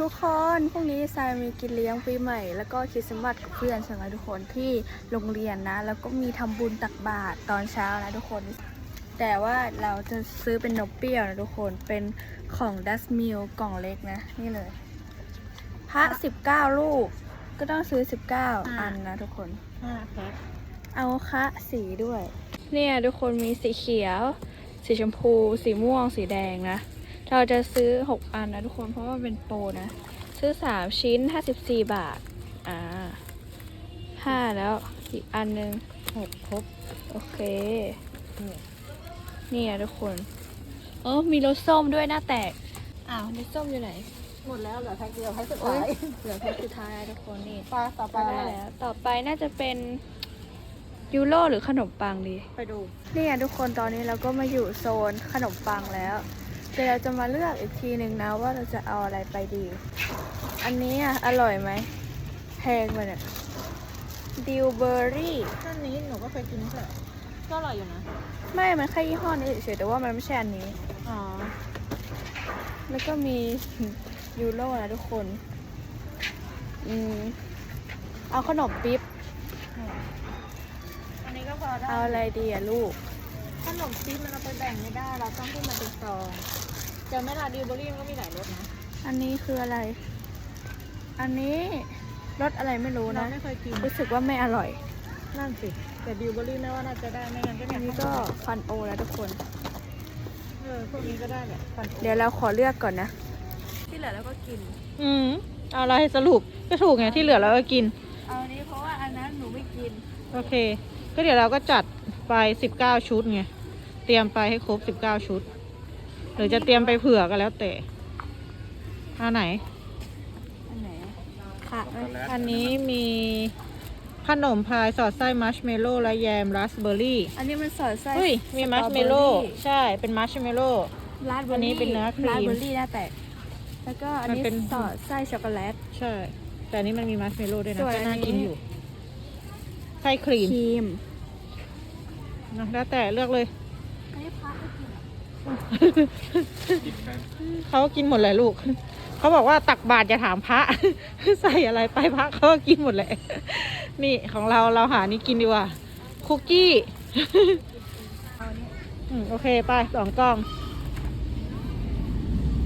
ทุกคนพรุ่งนี้ทรายมีกินเลี้ยงปีใหม่ แล้วก็คริสต์มาสกับเพื่อนใช่ไหมทุกคนที่โรงเรียนนะ แล้วก็มีทำบุญตักบาตรตอนเช้านะทุกคน แต่ว่าเราจะซื้อเป็นนมเปรี้ยวนะทุกคนเป็นของดัสมิลกล่องเล็กนะ นี่เลยพระ19ลูก ก็ต้องซื้อ19อันนะทุกคนห้าแพ็คเอาคะสีด้วย เนี่ยทุกคนมีสีเขียว สีชมพู สีม่วง สีแดงนะ เราจะซื้อ 6 อันนะทุกคนเพราะว่ามันเป็นโปรนะ ซื้อ 3 ชิ้น 54 บาท อ่าห้าแล้วอีกอันหนึงหกครบโอเค นี่นี่นะทุกคนเออมีรสส้มด้วยหน้าแตก อ้าวรสส้มอยู่ไหน หมดแล้วเหลือแพ็คเดียวแพ็คสุดโอ้ท้ายยเหลือแค่สุดท้ายนะทุกคนนี่ปลาต่อไปได้แล้ว ต่อไปน่าจะเป็นยูโรหรือขนมปังดี ไปดู นี่ไงทุกคนตอนนี้เราก็มาอยู่โซนขนมปังแล้ว เดี๋ยวเราจะมาเลือกอีกทีหนึ่งนะว่าเราจะเอาอะไรไปดี อันนี้อะ อร่อยไหมแพงไปเนี่ยดิวเบอร์รี่ท่านนี้หนูก็เคยกินไม่ใช่เหรอก็อร่อยอยู่นะ ไม่ มันแค่ยี่ห้อนี้เฉยๆแต่ว่ามันไม่ใช่อันนี้ อ๋อ แล้วก็มียูโรนะทุกคน อืม เอาขนมปิ๊บ อันนี้ก็พอได้ เอาอะไรดีอะลูก ขนมซีมันเอาไปแบ่งไม่ได้ เราต้องที่มันเป็นซองเจอไหมล่ะดิวเบอรี่มันก็มีหลายรสนะอันนี้คืออะไร อันนี้รสอะไรไม่รู้เรานะ ไม่เคยกินรู้สึกว่าไม่อร่อย นั่นสิแต่ดิวเบอรี่ไม่ว่าน่าจะได้ไม่งั้นก็อัเนี่ยนนี้ก็ฟันโอแล้วทุกคน เออพวกนี้ก็ได้แหละฟันโอเดี๋ยวเราขอเลือกก่อนนะ ที่เหลือเราก็กิน อืมเอาอะไรสรุปก็ถูกไงที่เหลือเราก็กิน เอาอันนี้เพราะว่าอันนั้นหนูไม่กิน โอเค ก็เดี๋ยวเราก็จัดไป 19 ชุดไง เตรียมไปให้ครบ 19 ชุดห รือจะเตรียมไปเผื่อก็แล้วแต่อันไหน อันไหนอะค่ะอันนี้มีขนมพายสอดไส้มัชเมลโล่และแยมราสเบอร์รี่ อันนี้มันสอดไส้เฮ้ยมีมัชเมลโล่ใช่เป็นมัชเมลโล่ราสเบออัร์นนี้รี่เป็นเนื้อครีมราสเบอร์รี่หน้าแตกแล้วก็อันนี้มันเป็นสอดไส้ช็อกโกแลต ใช่ แต่อันนี้มันมีมัชเมลโล่ด้วยนะส่วนก็อันน่านี้กินอยู่ไส้ครีมครีมนะแล้วแต่เลือกเลยอันนี้พักไม่กิน เขากินหมดเลยลูก เขาบอกว่าตักบาตรอย่าถามพระ ใส่อะไรไปพระเขาก็กินหมดแหละ นี่ของเราเราหานี่กินดีกว่า คุกกี้โอเค ไปสองกล่อง